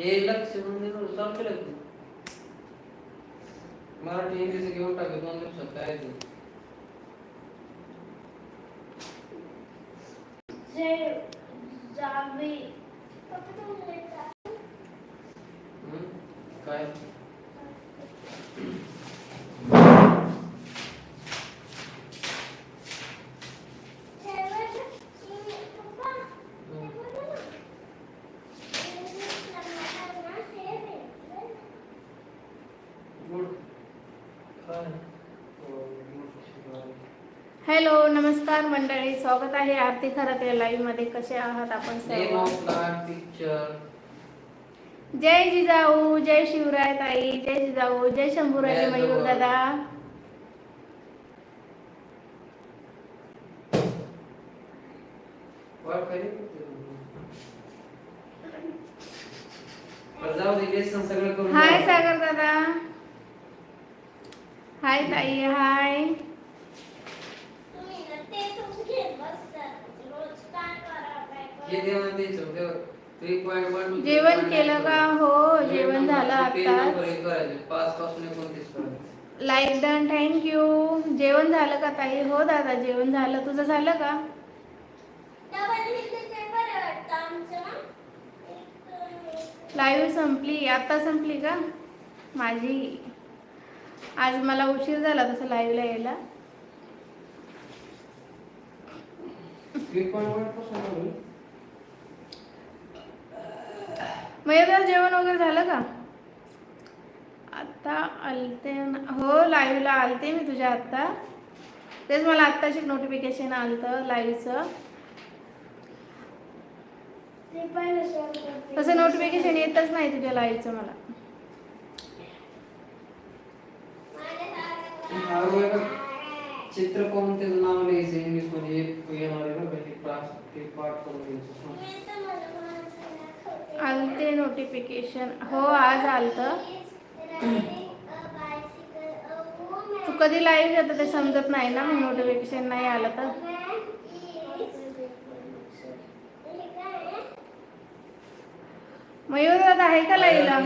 हे लक्ष म्हणून चालू केलं तू? मराठी इंग्लिश घेऊन टाकले दोन दिवसात काय ते. हम्म? काय गुड काय हो, गुड. हॅलो नमस्कार मंडळी स्वागत आहे आरती खराते लाईव्हमध्ये. कसे आहात आपण जय जिजाऊ जय शिवराय ताई जय जिजाऊ जय शंभूराजे जय मयूर. दादा. हाय. सागर दादा. हाय ताई हाय. जेवण केलं का? हो जेवण झालं आता लाईक डन थँक्यू जेवण झालं का ताई? हो दादा जेवण झालं. तुझं झालं का? लाईव्ह संपली. आता संपली का? माझी. आज मला उशीर झाला तसं लाईव्हला यायला. जेवण वगैरे झालं का आता आलते ना हो लाईव्हला आलते मी तुझ्या आत्ता तेच मला आत्ताशी नोटिफिकेशन आलतं लाईव्हचं तसं नोटिफिकेशन येतच नाही तुझ्या लाईव्हचं मला बघा. चित्र त्याचं नाव लिहायचं इंग्लिशमध्ये एक येणार आहे बघा ते पाच ते पाठ करून घ्यायचं. आलते नोटिफिकेशन हो आज आलतं. तू कधी लाईव्ह येतं ते समजत नाही ना मग नोटिफिकेशन नाही आलं तर? मयूर दादा आहे का लाईव्हला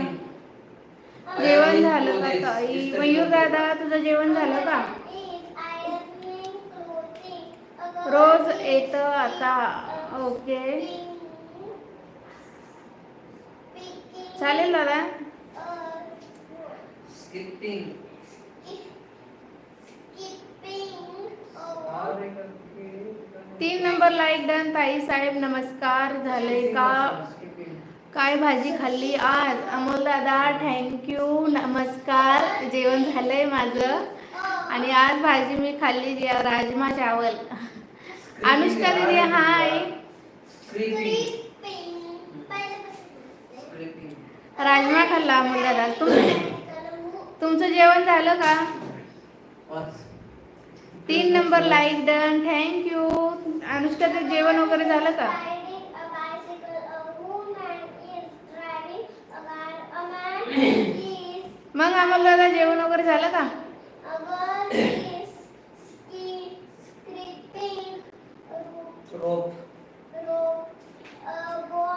जेवण झालं का? ताई मयूर दादा तुझं जेवण झालं का? रोज येतं आता ओके. चालेल दादा. स्किपिंग तीन नंबर लाईक डन ताई साहेब नमस्कार. झाले का? काय भाजी खाल्ली आज? अमोल दादा थँक्यू नमस्कार. जेवण झालंय माझं. आणि आज भाजी मी खाल्ली राजमा चावल. अनुष्का दीदी हाय राजमा खाल्ला तुम तुमचं जेवण झालं का? तीन number like done thank you Anushka ते जेवण वगैरे झालं का? मग अमोल दादा जेवण वगैरे झालं का?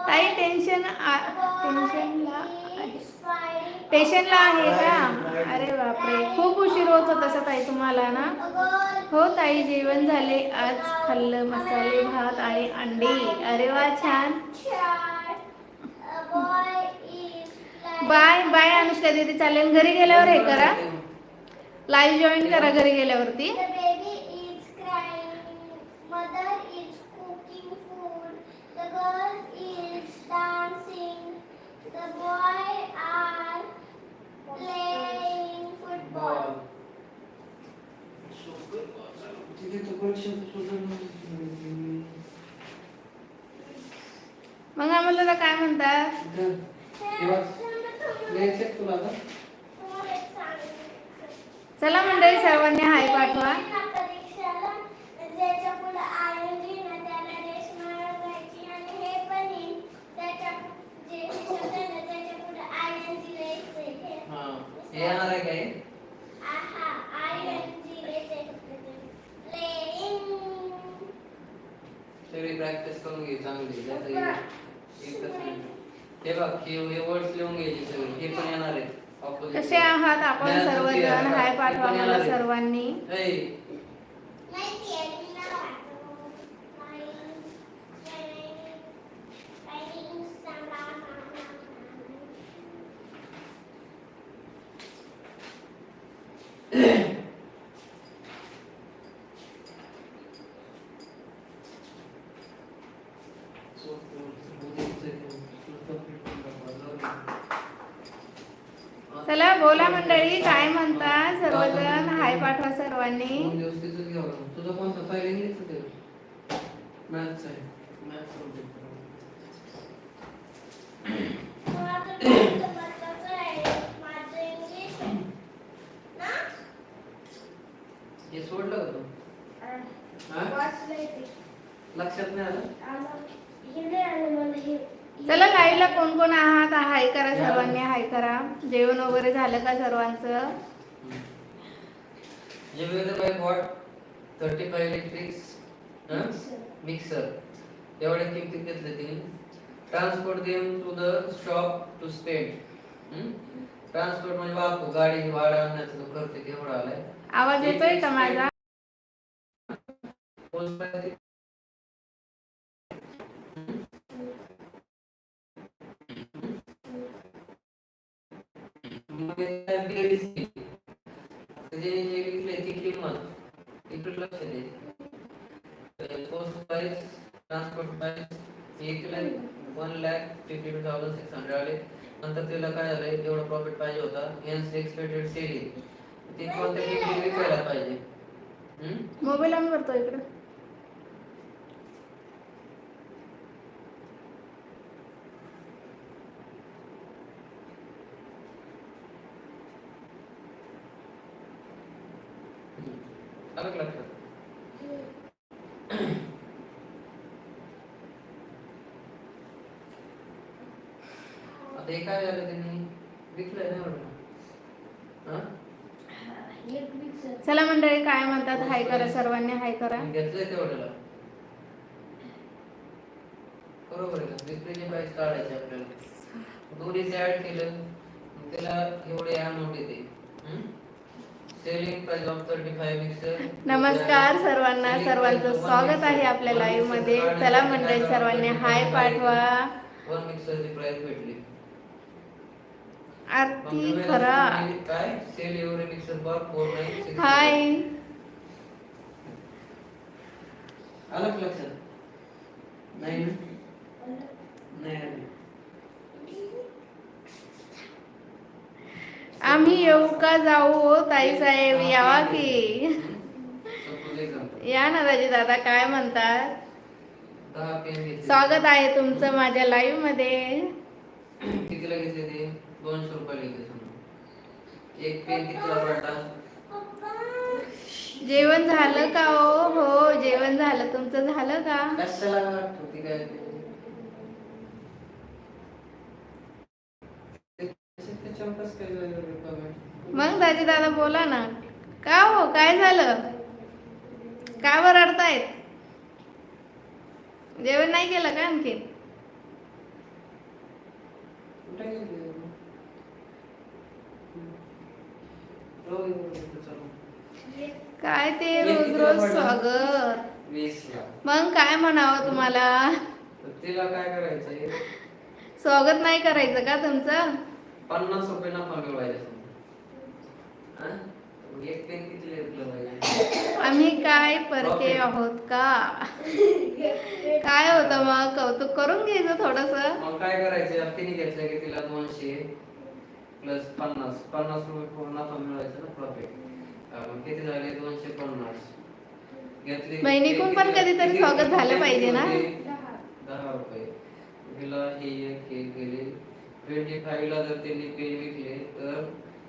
ताई टेन्शन टेन्शनला आहे. स्टेशनला आहे का? अरे बापरे खूप उशीर होत होता तसं ताई तुम्हाला ना? हो ताई जेवण झाले. आज खाल्लं मसाले भात आणि अंडी. अरे वा छान. बाय बाय अनुष्का दीदी. चालेल घरी गेल्यावर हे करा. लाईव्ह जॉईन करा घरी गेल्यावरती. The girl is dancing. The boy are playing football. मग आम्हाला काय म्हणतात चला मंडळी सर्वांनी हाय पाठवा परीक्षाला ज्याच्या पुढे आयोजी ना त्याला रेशमा रंगायची आणि हे पण येईल त्याच्या जे शब्द आहे ना त्याच्या पुढे आयएनजी लिहायचे हा हे काय सगळी प्रॅक्टिस करून घे चांगली हे एकच मिनिट हे बघ हे वर्ड्स लिहून घ्यायचे सगळे हे पण येणार आहे. कसे आहात आपण सर्वजण. हाय पाठवा मला. सर्वांनी ऐ, माहिती आहे मी नाव आठवलं. काही- काही- काही सांगा. चला बोला मंडळी काय म्हणता सर्वजण हाय पाठवा सर्वांनी. तुझं कोणतं पहिलं मॅथ्स आहे मॅथ्स सब्जेक्ट? हे सोडलं का तू हा? वाचलंय ते. लक्षात नाही आलं आलं. हे नाही आलं मला हे. चला लाईव्हला कोण कोण आहात? हाय करा सर्वांनी हाय करा. जेवण वगैरे झालं का सर्वांचं? थर्टी इलेक्ट्रिक्स मिक्सर एवढ्या किमतीत घेतले तिने. Transport them to the shop to spend transport म्हणजे वाहतूक गाडी भाडं आणण्याचा खर्च केवढा आलाय? आवाज येतोय का माझा? हे ती किंमत इकडे लक्ष दे पोस्ट प्राइस ट्रान्सपोर्ट प्राइस हे केलंय one lakh fifty two thousand six hundred आले नंतर त्याला काय झालंय एवढा प्रॉफिट पाहिजे होता हेन्स एक्सपेक्टेड सेलिंग ती कोणत्या किमतीत विकायला पाहिजे मोबाईल ऑन करतो इकडे. का लक्षात आता हे काय झालं त्यांनी विकलंय ना हा? मिक्सर. चला मंडळी काय म्हणतात? हाय करा सर्वांनी हाय करा. घेतलंय तेवढ्याला बरोबर आहे प्राइस काढायचे आपल्याला. दोन्हीचे ऍड केलं त्याला एवढे अमाऊंट येते. नमस्कार सर्वांना सर्वांचं स्वागत आहे आपल्या लाईव्हमध्ये. चला मंडळी सर्वांनी हाय पाठवा. आरती खरा. हाय. आलं का लक्षात? नाही नाही आलं आम्ही येऊ का जाऊ हो ताई साहेब? यावा की. या ना दाजी दादा काय म्हणतात? स्वागत आहे तुमचं माझ्या लाईव्हमध्ये. कितीला घेतले ते? दोनशे रुपयाला घेतले समजा. एक पेन कितीला पडला? पप्पा. जेवण झालं का हो? हो जेवण झालं. तुमचं झालं का? कशाला वाटतो काय त्याच्यावर कसं काय वेगवेगळे comment? मग दाजी दादा बोला ना. का हो? काय झालं? का बरं रडतायत जेवण नाही केलं का चालू. काय ते रोज रोज? स्वागत. मग काय म्हणावं तुम्हाला? तिला काय करायचंय? स्वागत नाही करायचं का तुमचं? पन्नास रुपये. हा? एक पेन किती घेतलं पाहिजे? आम्ही काय परके आहोत का? काय होतं मग? कौतुक करून घ्यायचं थोडस. मग काय करायचं? तिने घेतलं की तिला दोनशे प्लस पन्नास. पन्नास रुपये पूर्ण नफा मिळवायचा ना प्रॉफिट किती झाले? दोनशे पन्नास. घेतली. बहिणीकडून पण कधीतरी स्वागत झालं पाहिजे ना? दहा रुपये. तिला हे एक हे गेले. ट्वेंटी ला जर त्यांनी पेन विकले तर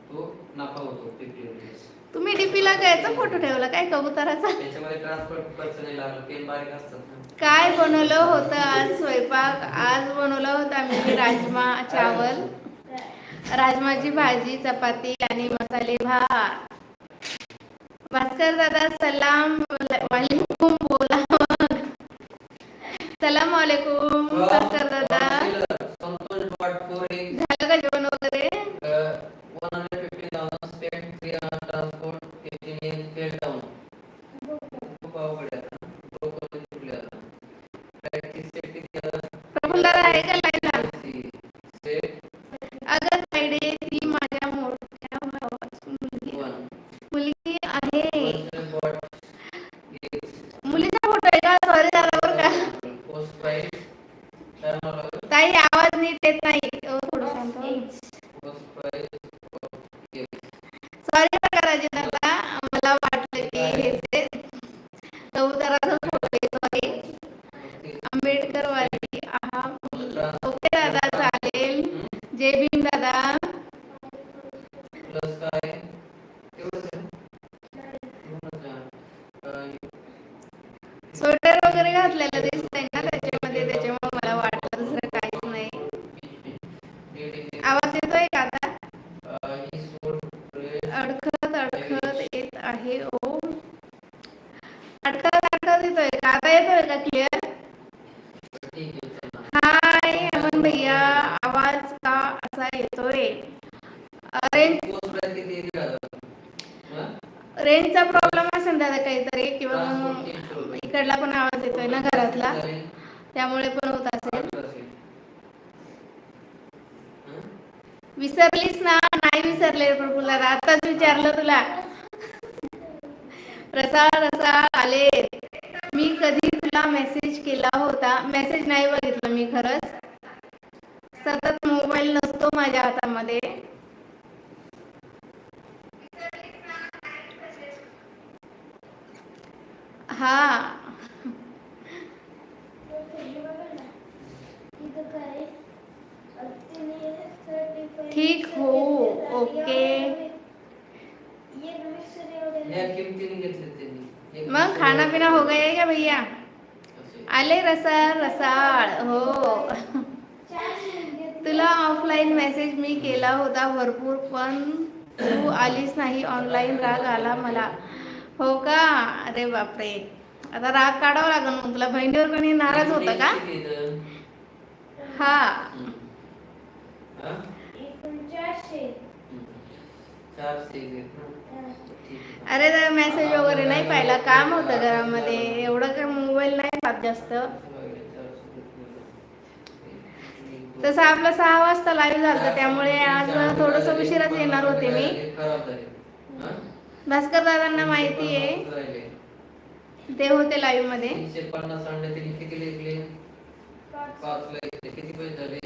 तो नफा होतो फिफ्टी रुपीज तुम्ही डीपीला कायचा फोटो ठेवला काय कबुतराचा? त्याच्यामध्ये ट्रान्सपोर्ट खर्च नाही लागला पेन बारीक असतात काय बनवलं होतं आज स्वयंपाक? आज बनवलं होतं आम्ही राजमा चावल राजमाची भाजी चपाती आणि मसाले भात. भास्कर दादा सलाम वालेकुम बोला. सलाम वालेकुम भास्कर दादा संतोष आता येतोय का क्लिअर ठीक आहे चला हाय हेमंत भैया आवाज का असा येतोय रेंज पोस्ट प्राइस किती आहे? दीड हजार. हा? रेंजचा प्रॉब्लेम असेल दादा काहीतरी किंवा ट्रान्सपोर्ट मग तीनशे रुपये. इकडला पण आवाज येतोय ना घरातला झाले? त्यामुळे पण होत असेल? विसरलीस ना? नाही विसरले प्रफुल्ला. आताच विचारलं तुला. रसाळ रसाळ आले. मी कधी तुला मेसेज केला होता? मेसेज नाही बघितलं मी खरंच. सतत मोबाईल नसतो माझ्या हातामध्ये हा ठीक हो ओके या किमतीने घेतले त्यांनी एक मग खाना पिना हो गया क्या भैया असे. आले रसाळ रसाळ हो तुला ऑफलाईन मेसेज मी केला होता भरपूर पण तू आलीच नाही ऑनलाईन राग आला मला. हो का? अरे बापरे. आता राग काढावा लागेल मग तुला. बहिणीवर कोणी नाराज होतं का? हा. अरे तर मेसेज वगैरे नाही पाहिला. काम होतं घरामध्ये. एवढं काय मोबाईल नाही पाहत जास्त. तसं आपलं सहा वाजता लाईव्ह झालं त्यामुळे आज थोडस उशिराच येणार होते मी? भास्कर दादांना माहिती आहे. ते होते लाईव्हमध्ये. तीनशे पन्नास अंडे तिने किती लेखले पाच लेखले किती पैसे झाले?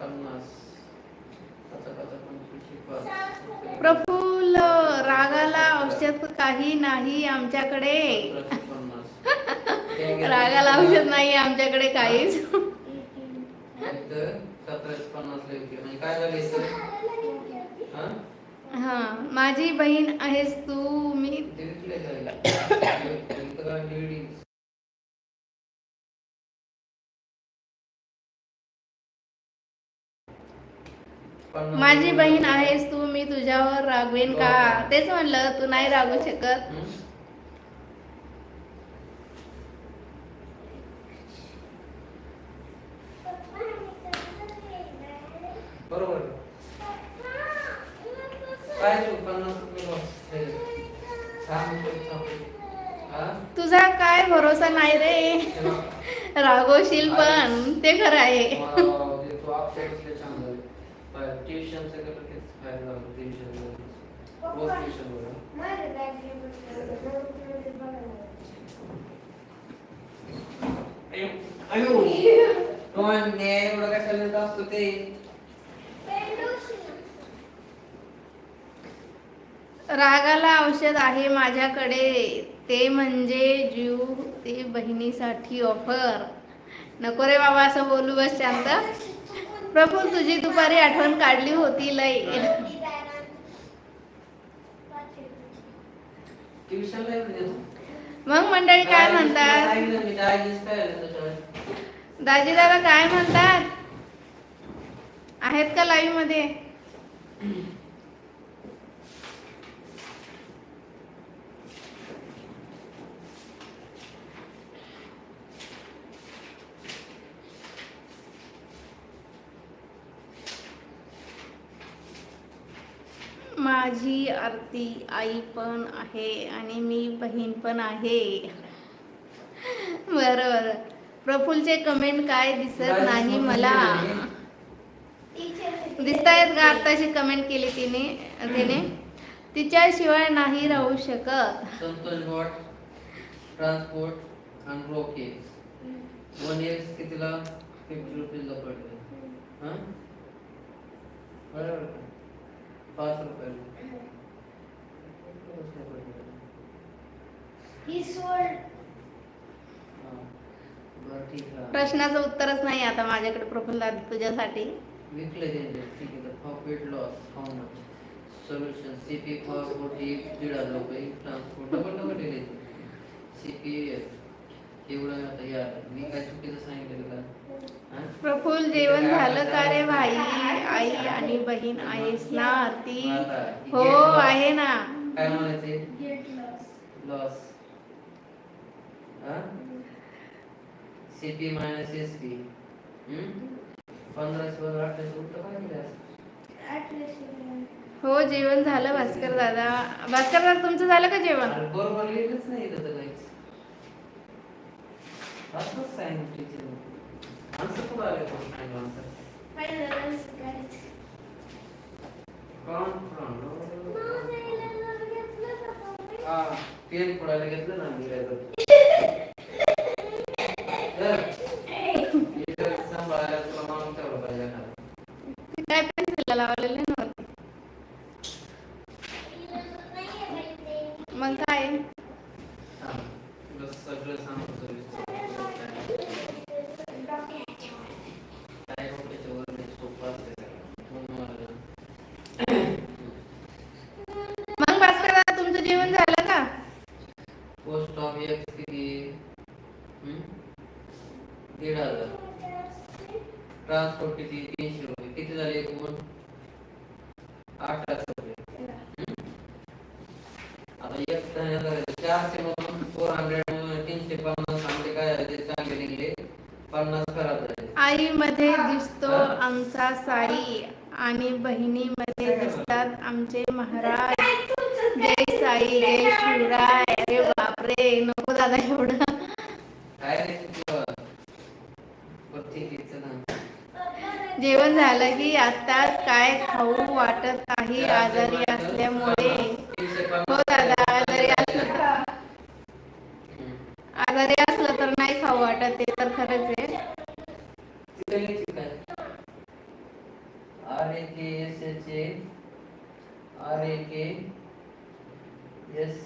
पन्नास. पाच पाच पंचवीसशे पाच प्रफुल्ल रागाला औषध काही नाही आमच्याकडे. रागाला औषध नाही आमच्याकडे काहीच. सतराशे पन्नास लेखले म्हणजे काय झालं हा हा माझी बहीण आहेस तू मी माझी बहीण आहेस तू मी तुझ्यावर रागवेन का? तेच म्हणलं तू नाही रागू शकत? बरोबर काय तू पन्नास रुपये loss झाले. थांब, थांब, थांब. हा? तुझा काय भरोसा नाही रे? तेव्हा. रागवशील पण ते खरं आहे. ते तू झाले. काय tuitionचं केलं तेच फायदा झाला, tuition चं. रोज tuition बघा. अयो, अयो. तो म्हणणे, एवढं कशाला येत असतो ते रागाला औषध आहे माझ्याकडे. ते म्हणजे जीव ते बहिणीसाठी ऑफर नको रे बाबा असं बोलू बस शांत. प्रफुल तुझी दुपारी आठवण काढली होती लय. मग मंडळी काय म्हणतात? दाजी दादा काय म्हणतात? आहेत का लाईव्हमध्ये? माझी आरती आई पण आहे आणि मी बहीण पण आहे. बरं बरं. प्रफुलचे कमेंट काय दिसत नाही मला? दिसत आहेत का आत्ताशी कमेंट केली तिने? तिने? तिच्याशिवाय नाही राहू शकत. संतोष भट ट्रान्सपोर्ट आणि ब्रोकेज वन इयर्स कितीला? फिफ्टी रुपीजला पडले. हां? बरोबर? पाच रुपयाला हां. बरं ठीक आहे. प्रश्नाचं उत्तरच नाही आता माझ्याकडे प्रफुल्ल दादा तुझ्यासाठी. विकले त्यांचे ठीक आहे for weight loss how much solution C P for forty दीड हजार रुपये. ट्रान्सपोर्ट डबल डबल दिले सी पी एवढं आता यार मी काय चुकीचं सांगितलं का? प्रफुल्ल जेवण झालं का रे भाई? आई आणि बहीण आहेस ना? आरती हो आहे ना. काय म्हणायचे? Loss CP minus S P पंधराशे अठराशे पाहिजे. हो जेवण झालं भास्कर दादा. भास्कर दादा तुमचं झालं का जेवण? बरोबर लिहिलंच नाही काहीच. असंच टीचर आन्सर कुठं आले पण सांगितलं आन्सर कॉन्फ्रॉन्ट हा पेन पुढायला घेतलं ना मी काय तर इथं सांभाळायला तुला माणूस ठेवला पाहिजे एखादा. काय पेन्सिल लावलेले नव्हते मग काय हा, तुला सगळं सांगतो सविस्तर. काय डोक्याच्या वर नाही, सोपं असतं सगळं. म्हणून मग भास्कर दादा तुमचं जेवण झालं का पोस्ट ऑफ एक्स किती हम्म? दीड हजार ट्रान्सपोर्ट किती? तीनशे रुपये. किती झाले एकूण? अठराशे रुपये. हम्म? आता एक करायचं चारशे मधून फोर हंड्रेड तीनशे पन्नास आमचे काय झाले? चांगले निघले. पन्नास खराब झाले. आई मध्ये दिसतो आमचा साई आणि बहिणी मध्ये दिसतात आमचे महाराज. जय साई जय शिवराय अरे बापरे नको दादा एवढं काय रे तुझं वरती घ्यायचं ना झालंही झालं काय खाऊ वाटत नाही आजारी असल्यामुळे. हो दादा आजारी असलं तर आजारी असलं तर नाही खाऊ वाटत ते तर खरंच आहे. R A K S H A R A K S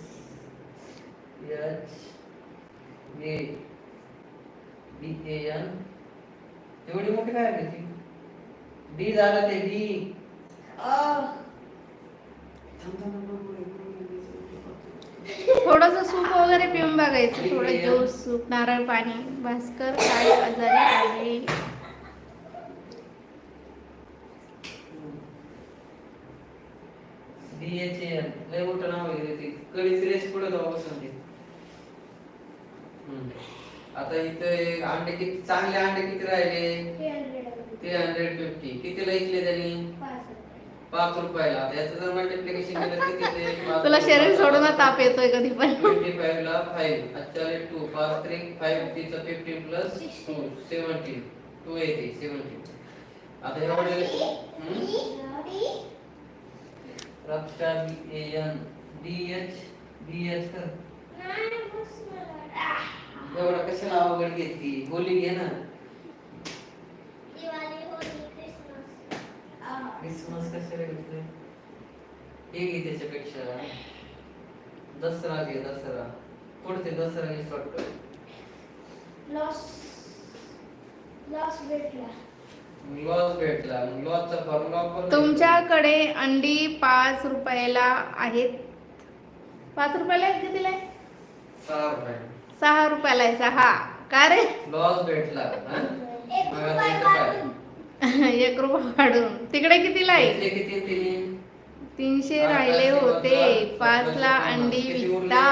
H A B A N. एवढी मोठी काय आहे ती? डी झालं ते डी. थोडस सूप वगैरे पिऊन बघायचं थोडं ज्यूस सूप नारळ पाणी भास्कर काय आजारी लय मोठं नाव आहे ते. कळीच रेस पुढे जाऊ बसून ते? हम्म. आता इथं अंडे किती चांगले अंडे किती राहिले? थ्री हंड्रेड फिफ्टी कितीला ऐकले त्यांनी? पाच रुपयाला. आता याचं जर मल्टिप्लिकेशन केलं किती ते? तुला शरीर. सोडून ताप येतोय कधी पण. ट्वेंटी फाईव्ह ला फाईव्ह अच्छा टू पाच थ्री फाईव्ह तिचं fifteen plus two seventeen two येते सेवन्टीन आता एवढे रक्षा B A N. D H. D H कर. एवढा कशाला अवघड घेतली? होली घे ना. क्रिसमस कशाला घेतले हे घे त्याच्यापेक्षा. दसरा घे दसरा. पुढचे दसरा घे वाटतं लॉस भेटला. तुमच्याकडे अंडी पाच रुपयाला आहेत. पाच रुपयाला आहेत कितीला सहा रुपयाला आहे सहा. का रे? लॉस भेटला. एक रुपया वाढून तिकडे कितीला आहे? इथले किती तिने? तीनशे राहिले होते. पाच ला अंडी विकता.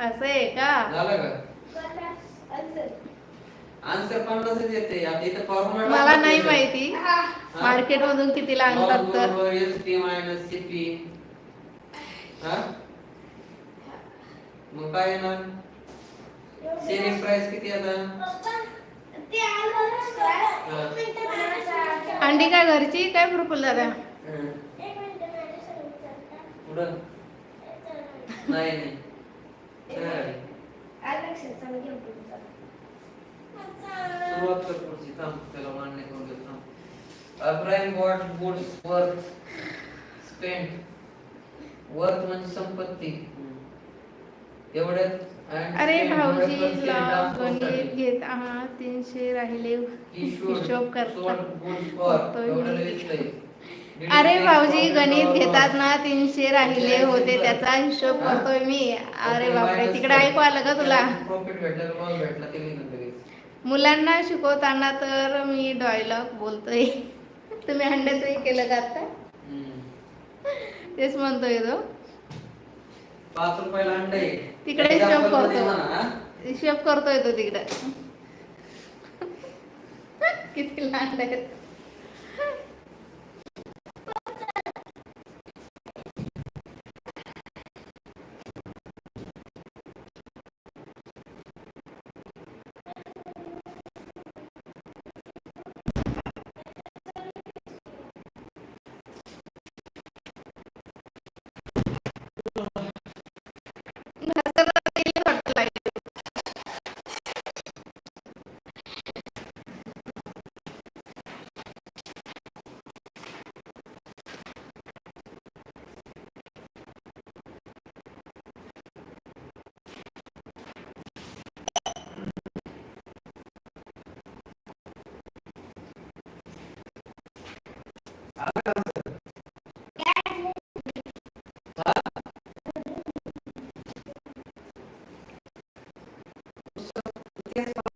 असं आहे का? झालं का? आन्सर पन्नासच येते. आता इथं फॉर्म्युला मला नाही माहिती. मार्केट मधून कितीला आणतात तर? मायनस हा? मग काय येणार? सेलिंग प्राइस किती आता? अंडी काय घरची? काय प्रोपल दादा नाही नाही. थांब त्याला मान्य करून थांब. Abraham what goods worth spend. Worth म्हणजे संपत्ती. एवढ्यात अरे spent भाऊजीला 100% transport गणित. घेत आहात तीनशे राहिले हिशोब करता अरे भाऊजी गणित घेतात? ना तीनशे राहिले होते त्याचा हिशोब? करतोय मी अरे बापरे तिकडे. ऐकू आलं का तुला. मुलांना शिकवताना तर मी डायलॉग बोलतोय तुम्ही अंड्याचंही केलं का आता. तेच म्हणतोय तो पाच रुपयाला अंडा तिकडे हिशोब करतो. हिशोब करतोय तो तिकडं. किती लहान आहेत. तुमच्याकडे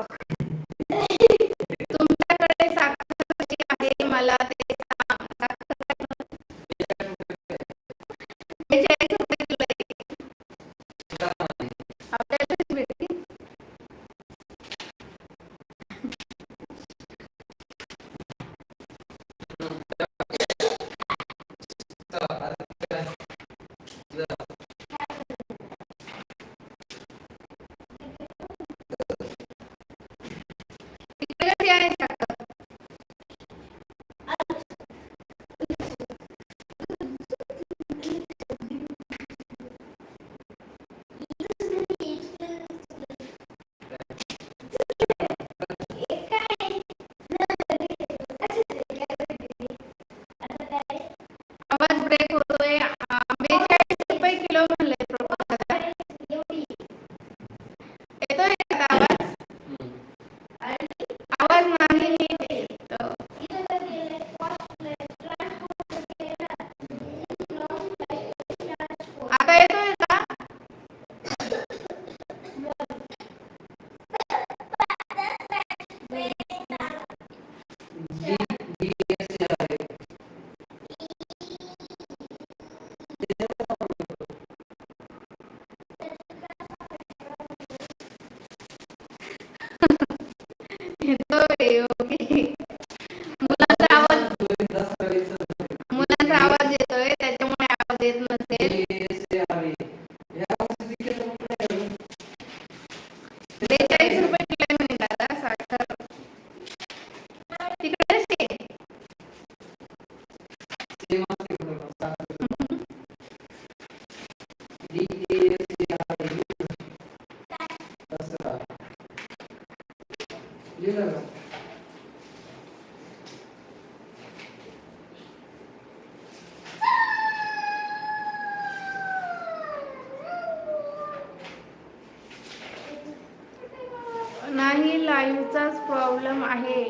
नाही लाईव्हचाच प्रॉब्लेम आहे.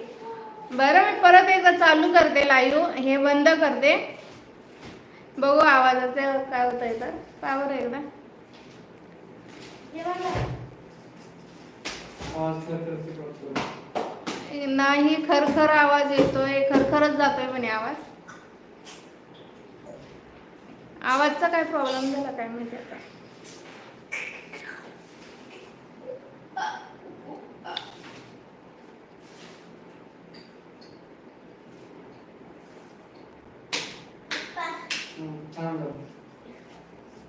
बरं मी परत एकदा चालू करते लाईव्ह. हे बंद करते. बघू आवाजाचं काय होतं इथं पावर एकदा. नाही खरखर आवाज येतोय. खरखरच जातोय म्हणे आवाज. आवाजचा काय प्रॉब्लेम झाला काय माहिती आता?